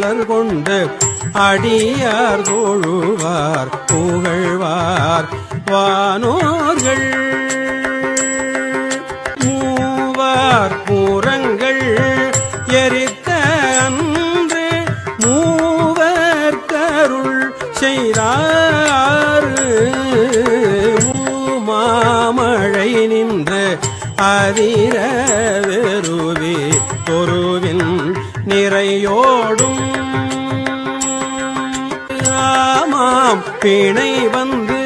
மலர் கொண்டு அடியார் தோழுவார் புகழ்வார் வானோர்கள். மூவார் பூரங்கள் எரித்த அன்று மூவர் கருள் செய்தார். மூமாமழை நின்று அதிர வெறுவி பொருவின் நிறையோடும். ராமாம் பிணை வந்து